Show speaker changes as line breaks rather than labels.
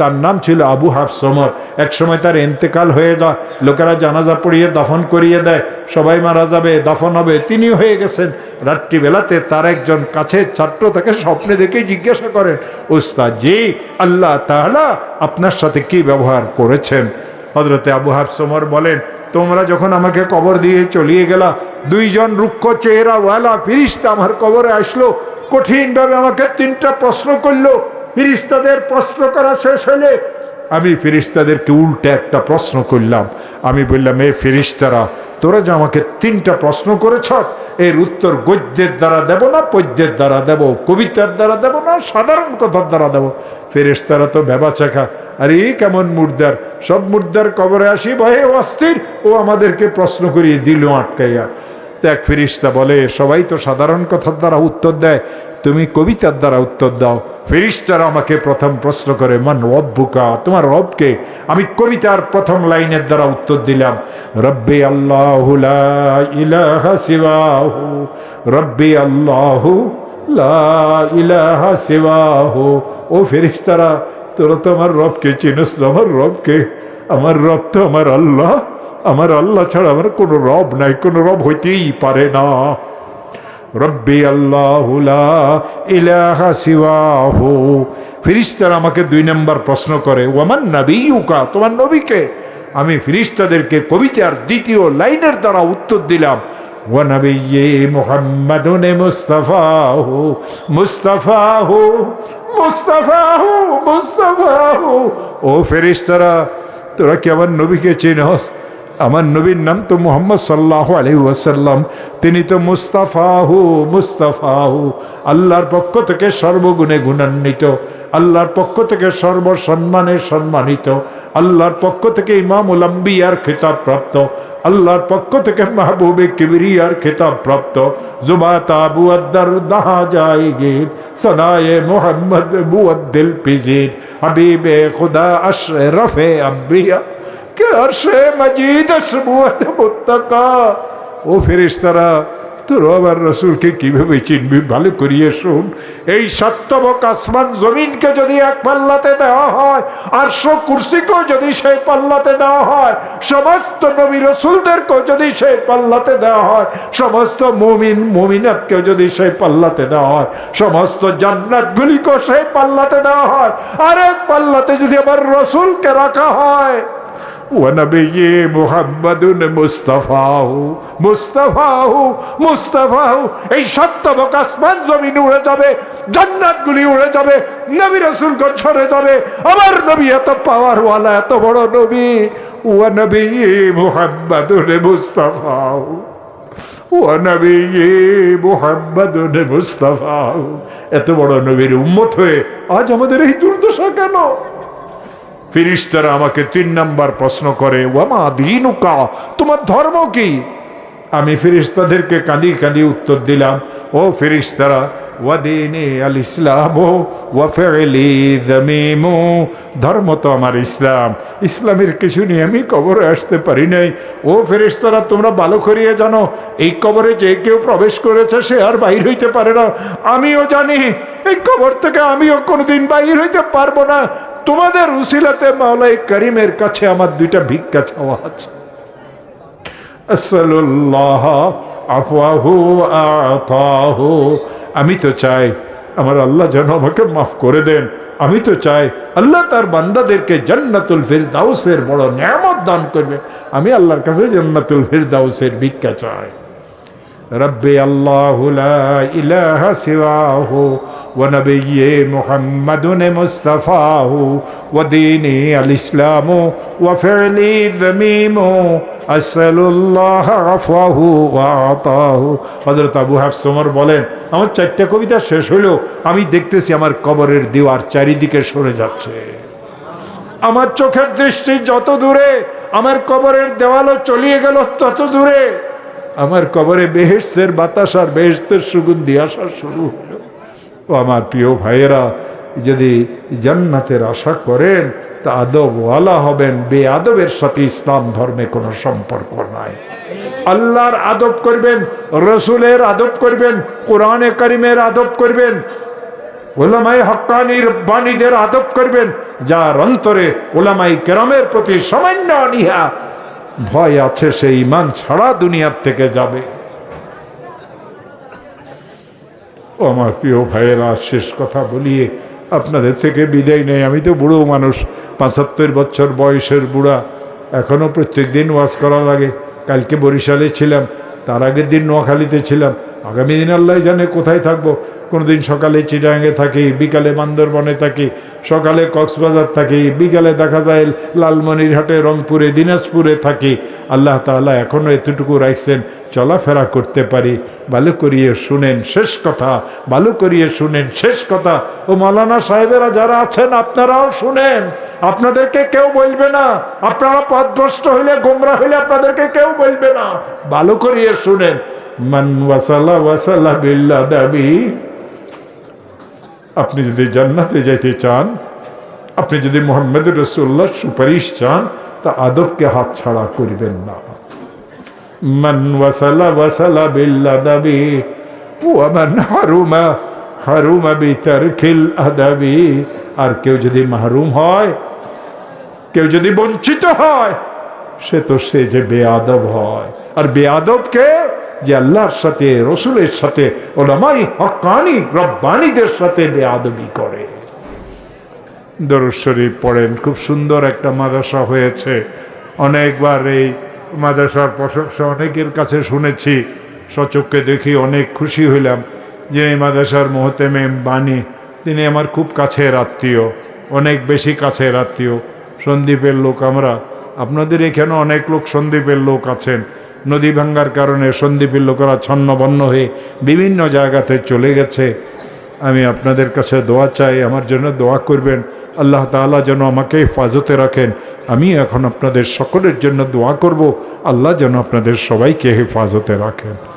তার নাম ছিল আবু হাফ সমর এক সময় তার এন্তেকাল হয়ে যা লোকেরা জানাজা পড়িয়ে দফন করিয়ে দেয়, সবাই মারা যাবে, দফন হবে তিনি হয়ে গেছেন। রাত্রিবেলাতে তার একজন কাছের ছাত্র তাকে স্বপ্নে দেখে জিজ্ঞাসা করেন উস্তাদ জি আল্লাহ তাহলা আপনার সাথে কি ব্যবহার করেছেন? হজরতে আবু হাফ সমর বলেন, তোমরা যখন আমাকে কবর দিয়ে চলিয়ে গেলা, দুইজন রুক্ষ চেহারা ওয়ালা ফিরিস্তা আমার কবরে আসলো, কঠিনভাবে আমাকে তিনটা প্রশ্ন করল ফিরিস্তাদের প্রশ্ন করা শেষ হলে আমি ফিরিস্তাদেরকে উল্টে একটা প্রশ্ন করলাম। আমি বললাম, এ ফিরিস্তারা, তোরা যে আমাকে তিনটা প্রশ্ন করেছ, এর উত্তর গদ্যের দ্বারা দেব না, পদ্যের দ্বারা দেব, কবিতার দ্বারা দেব না, সাধারণ কথার দ্বারা দেব। ফেরেস্তারা তো ভেবা চাখা আরে, কেমন মুর্দার? সব মুর্দার কবরে আসি, ভয়ে অস্থির। ও আমাদেরকে প্রশ্ন করিয়ে দিল আটকাইয়া। ত্যাগ ফিরিস্তা বলে, সবাই তো সাধারণ কথার দ্বারা উত্তর দেয়। তুমি কবিতার দ্বারা উত্তর দাও। ফিরিস্তারা আমাকে প্রথম প্রশ্ন করে, মান রব্বুকা তোমার রবকে আমি কবিতার প্রথম লাইনের দ্বারা উত্তর দিলাম, রব্বি আল্লাহ ইলাহা সিওয়াহু, রব্বি আল্লাহ ইলাহা সিওয়াহু। ও ফেরিস্তারা, তোরা তো আমার রবকে চিনস আমার রবকে, আমার রব তো আমার আল্লাহ আমার আল্লাহ ছাড়া আমার কোনো রব নাই, কোনো রব হইতেই পারে না। রব্বি আল্লাহ লা ইলাহা সিওয়াহু ফিরিস্তারা আমাকে দুই নম্বর প্রশ্ন করে ওয়ামান নবিউকা তোমার নবীকে আমি ফিরিস্তাদেরকে কবিতার দ্বিতীয় লাইনের দ্বারা উত্তর দিলাম ونبي محمد مصطفاه مصطفاه مصطفاه مصطفاه ও ফেরিস্তারা তোরা কি আমার নবীকে চিনস আমার নবীর নাম তো মোহাম্মদ সাল্লাহ আলি ওয়াসাল্লাম। তিনি তো মুস্তাফাহু মুস্তাফাহু। আল্লাহর পক্ষ থেকে সর্বগুণে গুণান্বিত। আল্লাহর পক্ষ থেকে সর্বসম্মানে সম্মানিত। আল্লাহর পক্ষ থেকে ইমামুল আম্বিয়ার খেতাব প্রাপ্ত। আল্লাহর পক্ষ থেকে মাহবুবে কিবরিয়ার খেতাব প্রাপ্ত। জুবাত আবু আদ্দার দাহা যায়গে সদায়ে মোহাম্মদ বুয়াদ্দিল পিজির হাবিবে খুদা আশরে রফে আম্বিয়া। কে আরশে মজিদ আসমুয়াত মুত্তাকা? ও ফেরেশতারা, তোর আবার রসুলকে কীভাবে চিনবি? ভালো করিয়ে শুন। এই সত্যবক আসমান জমিনকে যদি এক পাল্লাতে দেওয়া হয় আটশো কুর্সিকেও যদি সেই পাল্লাতে দেওয়া হয়, সমস্ত নবী রসুলদেরকেও যদি সেই পাল্লাতে দেওয়া হয়, সমস্ত মুমিন, মুমিনাতকেও যদি সেই পাল্লাতে দেওয়া হয়, সমস্ত জান্নাতগুলিকেও সেই পাল্লাতে দেওয়া হয় আর এক পাল্লাতে যদি আমার রসুলকে রাখা হয় ونبي محمد মুস্তাফাহু মুস্তাফাহু মুস্তাফাহু এই সত্যবক আসমান জমিন উড়ে যাবে জান্নাতগুলি উড়ে যাবে নবী রসুল ছড়ে যাবে আমার নবী এত পাওয়ারওয়ালা এত বড় নবী ও নবী মুহাম্মাদুন মুস্তাফাহু ও নবী মুহাম্মাদুন মুস্তাফাহু এত বড় নবীর উম্মত হয়ে আজ আমাদের এই দুর্দশা কেন ফিরিস্তারা আমাকে তিন নাম্বার প্রশ্ন করে, ওয়ামা দিনুকা? তোমার ধর্ম কি? আমি ফিরিস্তাদেরকে কাঁদি কাঁদি উত্তর দিলাম, ও ফিরিস্তারা ওয়াদিনে আল ইসলাম ও ওয়াফেলি দমিমু। ধর্ম তো আমার ইসলাম। ইসলামের কিছু নিয়ে আমি কবরে আসতে পারি নাই। ও ফেরিস্তারা তোমরা ভালো করিয়ে জানো, এই কবরে যে কেউ প্রবেশ করেছে, সে আর বাইর হইতে পারে না। আমিও জানি, এই কবর থেকে আমিও কোনোদিন বাইর হইতে পারব না। তোমাদের উসিলাতে মাওলাই করিমের কাছে আমার দুইটা ভিক্ষা চাওয়া আছে। আসসালুল্লাহ আফওয়াহু আতাহু। আমি তো চাই আমার আল্লাহ যেন আমাকে মাফ করে দেন। আমি তো চাই আল্লাহ তার বান্দাদেরকে জন্নাতুল জান্নাতুল ফিরদাউসের বড় নিয়ামত দান করবে। আমি আল্লাহর কাছে জান্নাতুল ফিরদাউসের ভিক্ষা চাই। ربي الله لا إله سواه ونبي محمد مصطفاه وديني الإسلام وفعلي ذميم أسأل الله عفوه وعطاه হযরত আবু হাফস ওমর বলেন আমার চারটা কবিতা শেষ হলো আমি দেখতেছি আমার কবরের দেওয়ার চারিদিকে সরে যাচ্ছে আমার চোখের দৃষ্টি যত দূরে আমার কবরের দেওয়ালও চলিয়ে গেল তত দূরে আমার কবরে বেহেস্তের বাতাস আর বেহেস্তের সুগন্ধি আসা শুরু হলো। ও আমার প্রিয় ভাইয়েরা, যদি জান্নাতের আশা করেন, তা আদবওয়ালা হবেন বে আদবের সাথে ইসলাম ধর্মে কোনো সম্পর্ক নাই। আল্লাহর আদব করবেন, রসুলের আদব করবেন, কোরআনে করিমের আদব করবেন ওলামাই হক্কানির বাণীদের আদব করবেন, যার অন্তরে ওলামাই কেরামের প্রতি সামান্য অনীহা ভয় আছে, সেই ইমান ছাড়া দুনিয়ার থেকে যাবে। ও আমার প্রিয় ভাইয়েরা, শেষ কথা বলিয়ে আপনাদের থেকে বিদায় নেই। আমি তো বুড়ো মানুষ, পঁচাত্তর বছর বয়সের বুড়া। এখনও প্রত্যেক দিন ওয়াজ করা লাগে। কালকে বরিশালে ছিলাম, তার আগের দিন নোয়াখালীতে ছিলাম। আগামী দিন আল্লাহ জানে কোথায় থাকব। দিন সকালে চিটাঙ্গে থাকি, বিকালে বান্দরবনে থাকি, সকালে কক্সবাজার থাকি, বিকালে দেখা যায় লালমনিরহাটে, রংপুরে, দিনাজপুরে থাকি। আল্লাহ তাআলা এখনও এতটুকু রাখছেন, চলাফেরা করতে পারি। ভালো করিয়ে শুনেন, শেষ কথা, ভালো করিয়ে শুনেন, শেষ কথা। ও মৌলানা সাহেবেরা যারা আছেন, আপনারাও শুনেন। আপনাদেরকে কেউ বলবে না, আপনারা পথভ্রষ্ট হইলে, গোমরা হইলে আপনাদেরকে কেউ বলবে না। ভালো করিয়ে শুনেন। মান ওয়াসালা ওয়াসালা বিল্লা দাবি আপনি যদি জান্নাতে যাইতে চান, আপনি যদি মোহাম্মদ রসুল্লাহ সুপারিশ চান, তা আদবকে হাত ছাড়া করবেন না। মান ওয়াসালা ওয়াসালা বিল্লা দাবি ওয়ামান হারুমা হারুমা বিতারকিল আদাবি। আর কেউ যদি মাহরুম হয়, কেউ যদি বঞ্চিত হয়, সে তো সে যে বেয়াদব হয়। আর বেয়াদবকে যে আল্লাহর সাথে, রসুলের সাথে, ওলামাই হকানি, রব্বানিদের সাথে বেয়াদবি করে। দরুদ শরীফ পড়েন, খুব সুন্দর একটা মাদ্রাসা হয়েছে। অনেকবার এই মাদ্রাসার প্রশংসা অনেকের কাছে শুনেছি, সচক্ষে দেখি অনেক খুশি হইলাম যে এই মাদ্রাসার মোহতেমেম বাণী, তিনি আমার খুব কাছের আত্মীয়, অনেক বেশি কাছের আত্মীয়। সন্দীপের লোক আমরা, আপনাদের এখানে অনেক লোক সন্দীপের লোক আছেন। নদী ভাঙ্গার কারণে সন্দীপের লোকেরা ছন্নবন্ন হয়ে বিভিন্ন জায়গাতে চলে গেছে। আমি আপনাদের কাছে দোয়া চাই, আমার জন্য দোয়া করবেন। আল্লাহ তালা যেন আমাকে হেফাজতে রাখেন। আমি এখন আপনাদের সকলের জন্য দোয়া করব। আল্লাহ যেন আপনাদের সবাইকে হেফাজতে রাখেন।